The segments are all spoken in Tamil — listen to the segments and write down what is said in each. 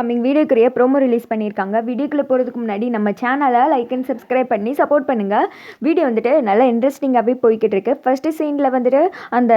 கம்மிங் வீடியோக்குரிய ப்ரோமோ ரிலீஸ் பண்ணியிருக்காங்க. வீடியோக்குள்ளே போகிறதுக்கு முன்னாடி நம்ம சேனலை லைக் அண்ட் சப்ஸ்கிரைப் பண்ணி சப்போர்ட் பண்ணுங்கள் வீடியோ வந்துட்டு நல்லா இன்ட்ரெஸ்டிங்காகவே போய்கிட்டு இருக்கு. ஃபஸ்ட்டு சீனில் வந்துட்டு அந்த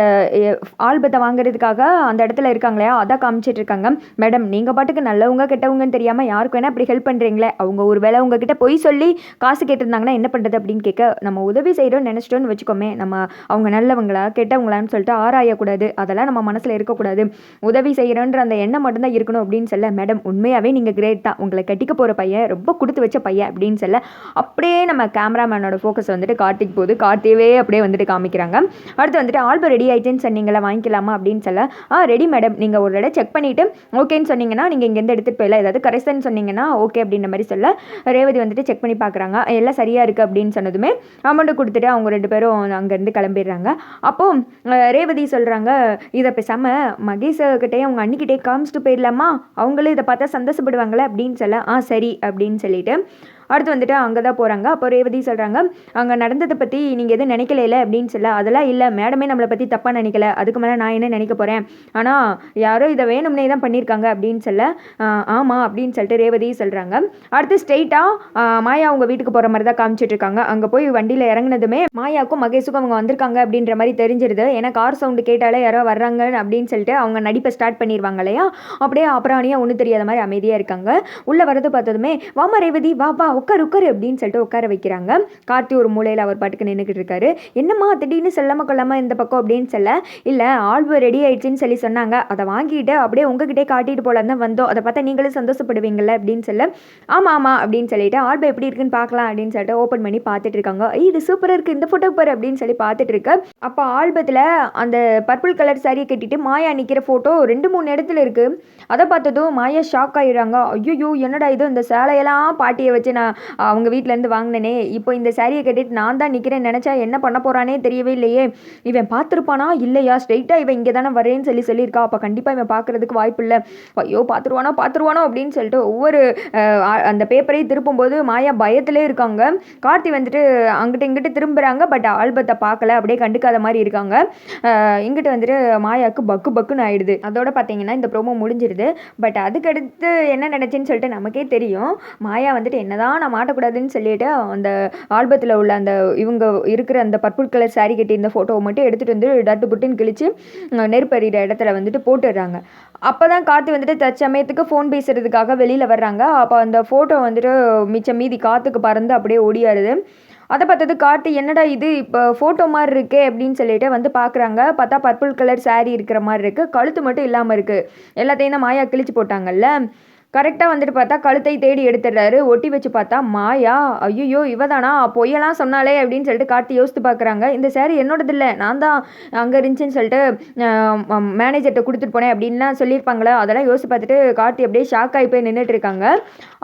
ஆல்பத்தை வாங்குறதுக்காக அந்த இடத்துல இருக்காங்களே அதான் காமிச்சிட்டு இருக்காங்க. மேடம் நீங்கள் பாட்டுக்கு நல்லவங்க கெட்டவங்கன்னு தெரியாமல் யாருக்கு வேணால் அப்படி ஹெல்ப் பண்ணுறீங்களே அவங்க ஒரு வேளை உங்ககிட்ட பொய் சொல்லி காசு கேட்டிருந்தாங்கன்னா என்ன பண்ணுறது அப்படின்னு கேட்க நம்ம உதவி செய்கிறோம் நினச்சிட்டோன்னு வச்சுக்கோமே நம்ம அவங்க நல்லவங்களா கெட்டவங்களான்னு சொல்லிட்டு ஆராயக்கூடாது. அதெல்லாம் நம்ம மனசில் இருக்கக்கூடாது. உதவி செய்கிறோன்ற அந்த எண்ணம் மட்டும்தான் இருக்கணும் அப்படின்னு சொல்ல மேடம் உண்மையாகவே நீங்கள் கிரேட் தான். உங்களை கட்டிக்க போகிற பையன் ரொம்ப கொடுத்து வச்ச பையன் அப்படின்னு சொல்ல அப்படியே நம்ம கேமராமேனோட ஃபோக்கஸ் வந்துட்டு கார்த்திக் போது கார்த்தியவே அப்படியே வந்துட்டு காமிக்கிறாங்க. அடுத்து வந்துட்டு ஆல்பம் ரெடி ஆயிடுச்சுன்னு சொன்னீங்களா வாங்கிக்கலாமா அப்படின்னு சொல்ல ஆ ரெடி மேடம் நீங்கள் ஒரு தடவை செக் பண்ணிவிட்டு ஓகேன்னு சொன்னீங்கன்னா நீங்கள் இங்கேருந்து எடுத்துகிட்டு போயிடலாம். ஏதாவது கரெக்ஷன் சொன்னீங்கன்னா ஓகே அப்படின்ற மாதிரி சொல்ல ரேவதி வந்துட்டு செக் பண்ணி பார்க்குறாங்க. எல்லாம் சரியாக இருக்குது அப்படின்னு சொன்னதுமே அமௌண்ட்டு கொடுத்துட்டு அவங்க ரெண்டு பேரும் அங்கேருந்து கிளம்பிடுறாங்க. அப்போது ரேவதி சொல்கிறாங்க இதை பேசாமல் மகேஷ்கிட்டே அவங்க அன்னிக்கிட்டே காமிச்சிட்டு போயிடலாமா? அவங்களும் இதை பார்த்தா சந்தோஷப்படுவாங்களே அப்படின்னு சொல்ல ஆ சரி அப்படின்னு சொல்லிட்டு அடுத்து வந்துட்டு அங்கே தான் போகிறாங்க அப்போ ரேவதி சொல்கிறாங்க அங்கே நடந்ததை பற்றி நீங்கள் எதுவும் நினைக்கல அப்படின்னு சொல்ல அதெல்லாம் இல்லை. மேடமே நம்மளை பற்றி தப்பாக நினைக்கல. அதுக்கு மேலே நான் என்ன நினைக்க போகிறேன் ஆனால் யாரோ இதை வேணும்னே தான் பண்ணியிருக்காங்க. அப்படின்னு சொல்ல ஆமாம் அப்படின்னு சொல்லிட்டு ரேவதி சொல்கிறாங்க அடுத்து ஸ்ட்ரெயிட்டாக மாயா அவங்க வீட்டுக்கு போகிற மாதிரி தான் காமிச்சிட்டு இருக்காங்க. அங்கே போய் வண்டியில் இறங்கினதுமே மாயாவுக்கும் மகேஷுக்கும் அவங்க வந்திருக்காங்க அப்படின்ற மாதிரி தெரிஞ்சிருது. ஏன்னா கார் சவுண்டு கேட்டாலே யாரோ வர்றாங்க அப்படின்னு சொல்லிட்டு அவங்க நடிப்பை ஸ்டார்ட் பண்ணிடுவாங்க இல்லையா? அப்படியே அப்புறம் ஒன்றும் தெரியாத மாதிரி அமைதியாக இருக்காங்க. உள்ளே வரது பார்த்ததுமே வாமா ரேவதி வா வா உட்கார் உட்கார் அப்படின்னு சொல்லிட்டு உட்கார வைக்கிறாங்க. கார்த்தி ஒரு மூலையில் அவர் பாட்டுக்கு நின்றுக்கிட்டு இருக்காரு. என்னம்மா திடீர்னு செல்லாம கொள்ளாமல் இந்த பக்கம் அப்படின்னு சொல்ல இல்லை ஆல்பம் ரெடி ஆயிடுச்சுன்னு சொல்லி சொன்னாங்க. அதை வாங்கிட்டு அப்படியே உங்ககிட்டே காட்டிட்டு போல தான் வந்தோம். அதை பார்த்தா நீங்களும் சந்தோஷப்படுவீங்கள்ல அப்படின்னு சொல்ல ஆமாம் ஆமாம் அப்படின்னு சொல்லிட்டு ஆல்பம் எப்படி இருக்குன்னு பார்க்கலாம் அப்படின்னு சொல்லிட்டு ஓப்பன் பண்ணி பார்த்துட்டு இருக்காங்க. இது சூப்பராக இருக்குது இந்த ஃபோட்டோ பாரு அப்படின்னு சொல்லி பார்த்துட்டு இருக்கு. அப்போ ஆல்பத்தில் அந்த பர்பிள் கலர் சாரியை கட்டிட்டு மாயா நிற்கிற ஃபோட்டோ ரெண்டு மூணு இடத்துல இருக்குது அதை பார்த்ததும் மாயா ஷாக் ஆகிடுறாங்க ஐயோ என்னடா இது? இந்த சேலையெல்லாம் பாட்டியை வச்சு நான் அவங்க வீட்டிலேருந்து வாங்கினேனே. இப்போ இந்த சாரியை கட்டிட்டு நான் தான் நிற்கிறேன் நினச்சா என்ன பண்ண போகிறானே தெரியவே இல்லையே. இவன் பார்த்துருப்பானா? இல்லையா? ஸ்ட்ரைட்டாக இவன் இங்கே தானே வரேன்னு சொல்லி சொல்லியிருக்கா. அப்போ கண்டிப்பாக இவன் பார்க்குறதுக்கு வாய்ப்பு இல்லை. ஐயோ பார்த்துருவானோ? பார்த்துருவானோ? அப்படின்னு சொல்லிட்டு ஒவ்வொரு அந்த பேப்பரையும் திருப்பும்போது மாயா பயத்திலே இருக்காங்க. கார்த்தி வந்துட்டு அங்கிட்ட இங்கிட்ட திரும்புகிறாங்க பட் ஆல்பத்தை பார்க்கல. அப்படியே கண்டுக்காத மாதிரி இருக்காங்க. இங்கிட்ட வந்துட்டு மாயாவுக்கு பக்கு பக்குன்னு ஆயிடுது. அதோட பார்த்தீங்கன்னா இந்த ப்ரோமோ முடிஞ்சிருது. பட் அதுக்கடுத்து என்ன நினச்சேன்னு சொல்லிட்டு நமக்கே தெரியும். மாயா வந்துட்டு என்னதான் நான் மாட்டக்கூடாதுன்னு சொல்லிட்டு அந்த ஆல்பத்தில் உள்ள அந்த இவங்க இருக்கிற அந்த பர்பிள் கலர் சாரீ கட்டி இந்த ஃபோட்டோவை மட்டும் எடுத்துகிட்டு வந்து டட்டு புட்டுன்னு கிழிச்சு நெருப்பறிகிற இடத்துல வந்துட்டு போட்டுடுறாங்க. அப்போ தான் காற்று வந்துட்டு தற்சமயத்துக்கு ஃபோன் பேசுகிறதுக்காக வெளியில் வர்றாங்க. அப்போ அந்த ஃபோட்டோ வந்துட்டு மிச்சம் மீதி காற்றுக்கு பறந்து அப்படியே ஓடியாருது. அதை பார்த்தது காட்டு என்னடா இது? இப்போ ஃபோட்டோ மாதிரி இருக்கே அப்படின்னு சொல்லிட்டு வந்து பார்க்குறாங்க பார்த்தா பர்பிள் கலர் சாரீ இருக்கிற மாதிரி இருக்குது கழுத்து மட்டும் இல்லாமல் இருக்குது எல்லாத்தையும் தான் மாயா கிழிச்சு போட்டாங்கல்ல. கரெக்டாக வந்துட்டு பார்த்தா கழுத்தை தேடி எடுத்துடுறாரு. ஒட்டி வச்சு பார்த்தா மாயா ஐயோ இவ தானா பொய்யெல்லாம் சொன்னாலே அப்படின்னு சொல்லிட்டு காட்டி யோசித்து பார்க்குறாங்க. இந்த சேரீ என்னோடது இல்லை நான் தான் அங்கே இருந்துச்சுன்னு சொல்லிட்டு மேனேஜர்கிட்ட கொடுத்துட்டு போனேன் அப்படின்லாம் சொல்லியிருப்பாங்களே? அதெல்லாம் யோசித்து பார்த்துட்டு கார்த்தி அப்படியே ஷாக் ஆகி போய் நின்றுட்டு இருக்காங்க.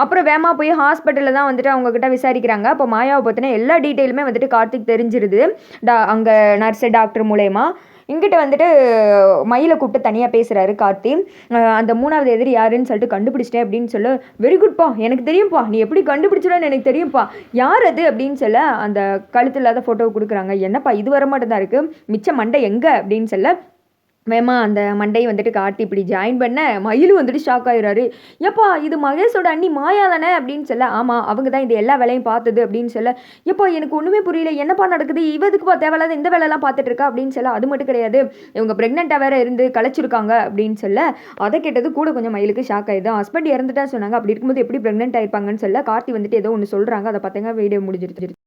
அப்புறம் வேமா போய் ஹாஸ்பிட்டலில் தான் வந்துட்டு அவங்கக்கிட்ட விசாரிக்கிறாங்க. அப்போ மாயாவை பற்றின எல்லா டீட்டெயிலுமே வந்துட்டு கார்த்திக் தெரிஞ்சிருது. டா அங்கே நர்ஸு டாக்டர் மூலயமா. இங்கிட்ட வந்துட்டு மயிலை கூப்பிட்டு தனியாக பேசுகிறாரு கார்த்தி அந்த மூணாவது எதிரி யாருன்னு சொல்லிட்டு கண்டுபிடிச்சிட்டேன் அப்படின்னு சொல்ல. வெரி குட்ப்பா எனக்கு தெரியும்ப்பா நீ எப்படி கண்டுபிடிச்சிடன்னு எனக்கு தெரியும்ப்பா யார் அது அப்படின்னு சொல்ல அந்த கழுத்து இல்லாத ஃபோட்டோவை கொடுக்குறாங்க. என்னப்பா இது வர மட்டும் தான் இருக்குது மிச்ச மண்டை எங்கே? அப்படின்னு சொல்ல வேமா அந்த மண்டை வந்துட்டு காட்டி இப்படி ஜாயின் பண்ண மயிலும் வந்துட்டு ஷாக் ஆகிறாரு எப்பா இது மகேஷோட அண்ணி மாயா தானே அப்படின்னு சொல்ல ஆமாம் அவங்க தான் இது எல்லா வேலையும் பார்த்தது அப்படின்னு சொல்ல எப்பா எனக்கு ஒன்றுமே புரியல என்னப்பா நடக்குது இவதுக்குப்பா தேவையில்லாத இந்த வேலைலாம் பார்த்துட்டு இருக்கா அப்படின்னு சொல்ல அது மட்டும் கிடையாது. இவங்க ப்ரெக்னெண்ட்டாக வேற இருந்து கழிச்சிருக்காங்க அப்படின்னு சொல்ல அதை கேட்டது கூட கொஞ்சம் மயிலுக்கு ஷாக் ஆயிடுது. ஹஸ்பண்ட் இறந்துட்டா சொன்னாங்க அப்படி இருக்கும்போது எப்படி ப்ரெக்னென்ட் ஆயிருப்பாங்கன்னு சொல்ல கார்த்தி வந்துட்டு ஏதோ ஒன்று சொல்கிறாங்க அதை பார்த்தீங்க வீடியோ முடிஞ்சிருச்சு.